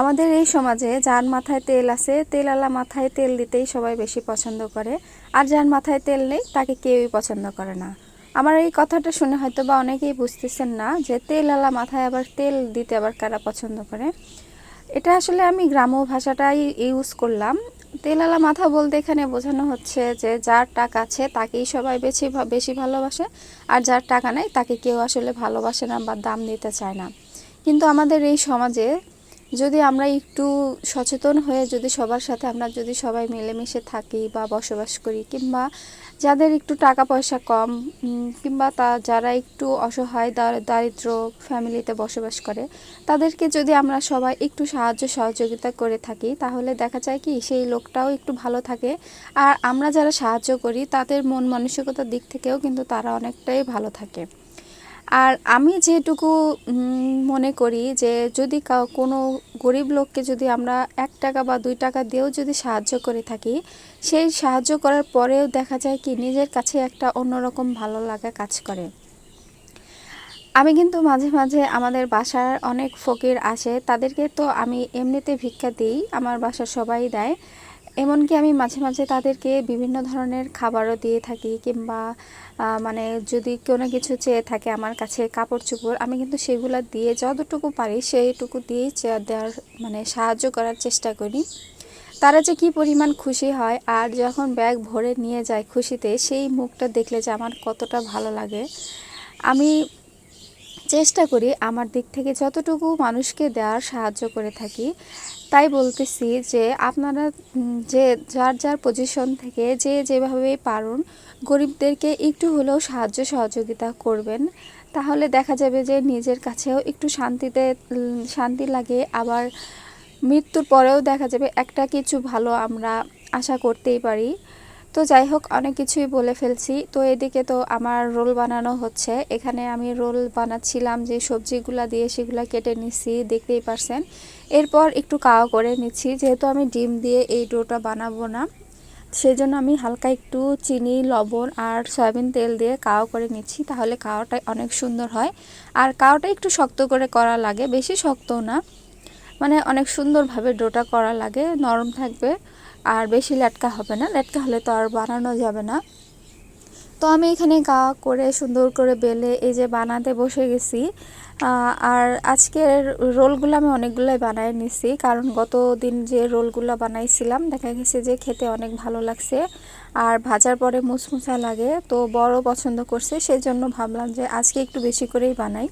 আমাদের এই সমাজে যার মাথায় তেল আছে তেলওয়ালা মাথায় তেল দিতেই সবাই বেশি পছন্দ করে। আর যার মাথায় তেল নেই, তাকে কেউই পছন্দ করে না। আমার এই কথাটা শুনে হয়তো বা অনেকেই বুঝতেছেন না যে তেলওয়ালা মাথায় আবার তেল দিতে আবার কারা পছন্দ করে। এটা আসলে আমি গ্রাম্য ভাষাটাই ইউজ করলাম। তেলালা মাথা বলতে এখানে বোঝানো হচ্ছে যে যার টাকা আছে, তাকেই সবাই বেশি বেশি ভালোবাসে। আর যার টাকা নাই, তাকে কেউ আসলে ভালোবাসে না বা দাম দিতে চায় না। কিন্তু আমাদের এই সমাজে যদি আমরা একটু সচেতন হয়ে যদি সবার সাথে আমরা যদি সবাই মিলেমিশে থাকি বা বসবাস করি কিংবা যাদের একটু টাকা পয়সা কম কিংবা তা, যারা একটু অসহায় দারিদ্র ফ্যামিলিতে বসবাস করে, তাদেরকে যদি আমরা সবাই একটু সাহায্য, সহযোগিতা করে থাকি, তাহলে দেখা যায় কি সেই লোকটাও একটু ভালো থাকে। আর আমরা যারা সাহায্য করি, তাদের মন মানসিকতার দিক থেকেও কিন্তু তারা অনেকটাই ভালো থাকে। আর আমি যেটুকু মনে করি যে যদি কোনো গরিব লোককে যদি আমরা এক টাকা বা দুই টাকা দিয়েও যদি সাহায্য করে থাকি, সেই সাহায্য করার পরেও দেখা যায় কি নিজের কাছে একটা অন্যরকম ভালো লাগা কাজ করে। আমি কিন্তু মাঝে মাঝে আমাদের বাসার অনেক ফকির আসে, তাদেরকে তো আমি এমনিতে ভিক্ষা দিই, আমার বাসার সবাই দেয়। এমনকি আমি মাঝে মাঝে তাদেরকে বিভিন্ন ধরনের খাবারও দিয়ে থাকি কিংবা মানে যদি কোনো কিছু চেয়ে থাকে আমার কাছে কাপড় চোপড় আমি কিন্তু সেগুলো দিয়ে যতটুকু পারি সেইটুকু দিয়েই চে- দেওয়ার মানে সাহায্য করার চেষ্টা করি। তারা যে কি পরিমাণ খুশি হয় আর যখন ব্যাগ ভরে নিয়ে যায় খুশিতে, সেই মুখটা দেখলে যে আমার কতটা ভালো লাগে। আমি চেষ্টা করি আমার দিক থেকে যতটুকু মানুষকে দেওয়ার সাহায্য করে থাকি, তাই বলতেছি যে আপনারা যে যার যার পজিশন থেকে যে যেভাবে পারুন, গরিবদেরকে একটু হলেও সাহায্য সহযোগিতা করবেন। তাহলে দেখা যাবে যে নিজের কাছেও একটু শান্তিতে শান্তি লাগে। আবার মৃত্যুর পরেও দেখা যাবে একটা কিছু ভালো আমরা আশা করতেই পারি। তো যাই হোক, অনেক কিছুই বলে ফেলছি। তো এদিকে তো আমার রোল বানানো হচ্ছে। এখানে আমি রোল বানাচ্ছিলাম যে সবজিগুলা দিয়ে সেগুলা কেটে নিচ্ছি দেখতেই পারছেন। এরপর একটু কাওয়া করে নিচ্ছি। যেহেতু আমি ডিম দিয়ে এই ডোটা বানাবো না সেই জন্য আমি হালকা একটু চিনি, লবণ আর সয়াবিন তেল দিয়ে কাওয়া করে নিচ্ছি। তাহলে কাওয়াটা অনেক সুন্দর হয়। আর কাওয়াটা একটু শক্ত করে করা লাগে, বেশি শক্ত না। মানে অনেক সুন্দরভাবে ডোটা করা লাগে, নরম থাকবে। আর বেশি লেটকা হবে না, লেটকা হলে তো আর বানানো যাবে না। তো আমি এখানে গা করে সুন্দর করে বেলে এই যে বানাতে বসে গেছি। আর আজকের রোলগুলো আমি অনেকগুলোই বানাই নিছি, কারণ গত দিন যে রোলগুলো বানাইছিলাম, দেখা গেছে যে খেতে অনেক ভালো লাগছে। আর ভাজার পরে মুচমুচা লাগে, তো বড় পছন্দ করছে সেই জন্য ভাবলাম যে আজকে একটু বেশি করেই বানাই।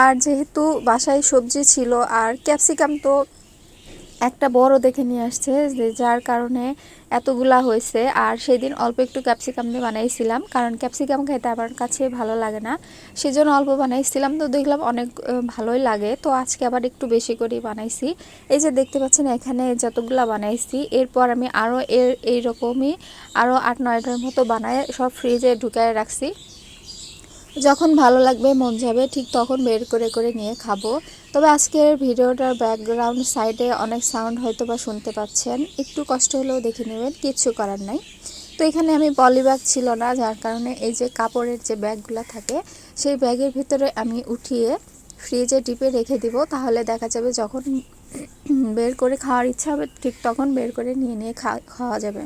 আর যেহেতু বাসায় সবজি ছিল, আর ক্যাপসিকাম তো একটা বড় দেখে নিয়ে আসছে যে যার কারণে এতগুলা হয়েছে। আর সেদিন অল্প একটু ক্যাপসিকাম দিয়ে বানাইছিলাম, কারণ ক্যাপসিকাম খেতে আমার কাছে ভালো লাগে না। সেজন্য অল্প বানাইছিলাম, তো দেখলাম অনেক ভালোই লাগে। তো আজকে আবার একটু বেশি করেই বানাইছি। এই যে দেখতে পাচ্ছেন, এখানে যতগুলা বানাইছি, এরপর আমি আরও এর এইরকমই আরও আট নয়টার মতো বানায় সব ফ্রিজে ঢুকায় রাখছি। যখন ভালো লাগবে, মন যাবে, ঠিক তখন বের করে করে নিয়ে খাব। তবে আজকের ভিডিওটার ব্যাকগ্রাউন্ড সাইডে অনেক সাউন্ড হয়তো বা শুনতে পাচ্ছেন। একটু কষ্ট হলেও দেখে নেবেন, কিচ্ছু করার নাই। তো এখানে আমি পলি ব্যাগ ছিল না, যার কারণে এই যে কাপড়ের যে ব্যাগগুলো থাকে, সেই ব্যাগের ভিতরে আমি উঠিয়ে ফ্রিজে ডিপে রেখে দিব। তাহলে দেখা যাবে যখন বের করে খাওয়ার ইচ্ছা হবে, ঠিক তখন বের করে নিয়ে নিয়ে খাওয়া যাবে।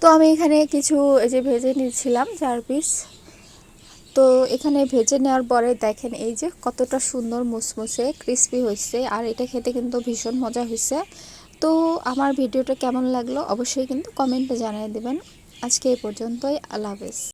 তো আমি এখানে কিছু এই যে ভেজে নিয়েছিলাম, চার পিস তো এখানে ভেজে নেওয়ার পরে দেখেন এই যে কতটা সুন্দর মুসমুসে ক্রিস্পি হয়েছে, আর এটা খেতে কিন্তু ভীষণ মজা হয়েছে। তো আমার ভিডিওটা কেমন লাগল অবশ্যই কিন্তু কমেন্টে জানিয়ে দেবেন। আজকে এই পর্যন্তই, আল্লাহ হাফেজ।